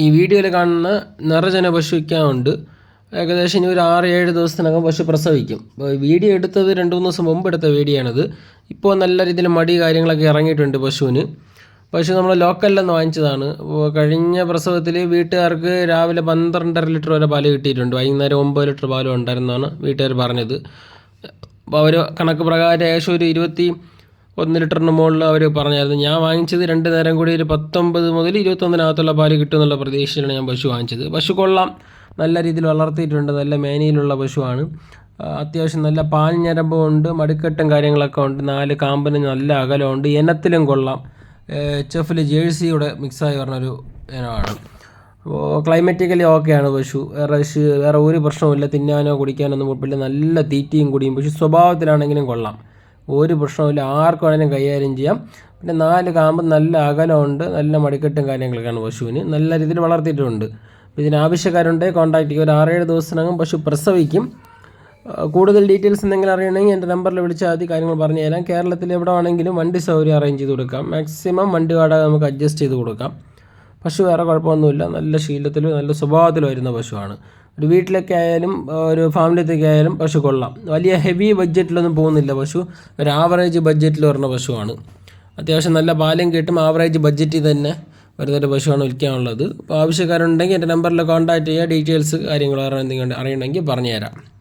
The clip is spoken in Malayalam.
ഈ വീഡിയോയിൽ കാണുന്ന നിറജന പശു വിൽക്കാനുണ്ട് ഏകദേശം ഇനി ഒരു ആറ് ഏഴ് ദിവസത്തിനകം പശു പ്രസവിക്കും. വീഡിയോ എടുത്തത് രണ്ട് മൂന്ന് ദിവസം മുമ്പ് എടുത്ത വീഡിയോ ആണത് ഇപ്പോൾ നല്ല രീതിയിൽ മടി കാര്യങ്ങളൊക്കെ ഇറങ്ങിയിട്ടുണ്ട് പശുവിന്. പശു നമ്മൾ ലോക്കലിൽ നിന്ന് വാങ്ങിച്ചതാണ്. കഴിഞ്ഞ പ്രസവത്തിൽ വീട്ടുകാർക്ക് രാവിലെ പന്ത്രണ്ടര ലിറ്റർ വരെ പാൽ കിട്ടിയിട്ടുണ്ട്. വൈകുന്നേരം ഒമ്പത് ലിറ്റർ പാലും ഉണ്ടായിരുന്നാണ് വീട്ടുകാർ പറഞ്ഞത്. അപ്പോൾ അവർ കണക്ക് പ്രകാരം ഏകദേശം ഒരു ഇരുപത്തി ഒന്ന് ലിറ്ററിന് മുകളിൽ അവർ പറഞ്ഞായിരുന്നു ഞാൻ വാങ്ങിച്ചത് രണ്ട് നേരം കൂടി ഒരു പത്തൊമ്പത് മുതൽ ഇരുപത്തൊന്നിനകത്തുള്ള പാൽ കിട്ടുമെന്നുള്ള പ്രതീക്ഷയിലാണ് ഞാൻ പശു വാങ്ങിച്ചത്. പശു കൊള്ളാം. നല്ല രീതിയിൽ വളർത്തിയിട്ടുണ്ട് നല്ല മേനിയിലുള്ള പശുവാണ്. അത്യാവശ്യം നല്ല പാൽ ഞരമ്പും ഉണ്ട് മടിക്കെട്ടും കാര്യങ്ങളൊക്കെ ഉണ്ട്. നാല് കാമ്പിന് നല്ല അകലമുണ്ട് ഇനത്തിലും കൊള്ളാം. എച്ച് എഫിൽ ജേഴ്സിയുടെ മിക്സായി പറഞ്ഞൊരു ഇനമാണ്. അപ്പോൾ ക്ലൈമറ്റിക്കലി ഓക്കെയാണ് പശു. വേറെ വേറെ ഒരു പ്രശ്നവുമില്ല. തിന്നാനോ കുടിക്കാനോ ഒന്നും കുഴപ്പമില്ല നല്ല തീറ്റയും കുടിയും. പശു സ്വഭാവത്തിലാണെങ്കിലും കൊള്ളാം. ഒരു പ്രശ്നവുമില്ല. ആർക്ക് വേണേലും കൈകാര്യം ചെയ്യാം. പിന്നെ നാല് കാമ്പ് നല്ല അകലമുണ്ട്. നല്ല മടിക്കെട്ടും കാര്യങ്ങളൊക്കെയാണ് പശുവിന്. നല്ല രീതിയിൽ വളർത്തിയിട്ടുണ്ട്. അപ്പോൾ ഇതിന് ആവശ്യക്കാരുണ്ടെങ്കിൽ കോൺടാക്ട് ചെയ്യുക ഒരു ആറേഴ് ദിവസത്തിനകം പശു പ്രസവിക്കും. കൂടുതൽ ഡീറ്റെയിൽസ് എന്തെങ്കിലും അറിയണമെങ്കിൽ എന്റെ നമ്പറിൽ വിളിച്ചാൽ മതി. കാര്യങ്ങൾ പറഞ്ഞു തരാം കേരളത്തിൽ എവിടെ വേണമെങ്കിലും വണ്ടി സൗകര്യം അറേഞ്ച് ചെയ്ത് കൊടുക്കാം. മാക്സിമം വണ്ടി വാടക നമുക്ക് അഡ്ജസ്റ്റ് ചെയ്ത് കൊടുക്കാം. പശു വേറെ കുഴപ്പമൊന്നുമില്ല. നല്ല ശീലത്തിൽ നല്ല സ്വഭാവത്തിൽ വരുന്ന പശുവാണ്. ഒരു വീട്ടിലൊക്കെ ആയാലും ഒരു ഫാമിലിയൊക്കെ ആയാലും പശു കൊള്ളാം. വലിയ ഹെവി ബഡ്ജറ്റിലൊന്നും പോകുന്നില്ല പശു. ഒരു ആവറേജ് ബഡ്ജറ്റിൽ വരുന്ന പശുവാണ്. അത്യാവശ്യം നല്ല പാലും കിട്ടും. ആവറേജ് ബഡ്ജറ്റിൽ തന്നെ വരുന്നൊരു പശുവാണ് വിൽക്കാനുള്ളത്. അപ്പോൾ ആവശ്യക്കാരുണ്ടെങ്കിൽ എന്റെ നമ്പറിൽ കോൺടാക്റ്റ് ചെയ്യുക. ഡീറ്റെയിൽസ് കാര്യങ്ങൾ എന്തെങ്കിലും അറിയണമെങ്കിൽ പറഞ്ഞു തരാം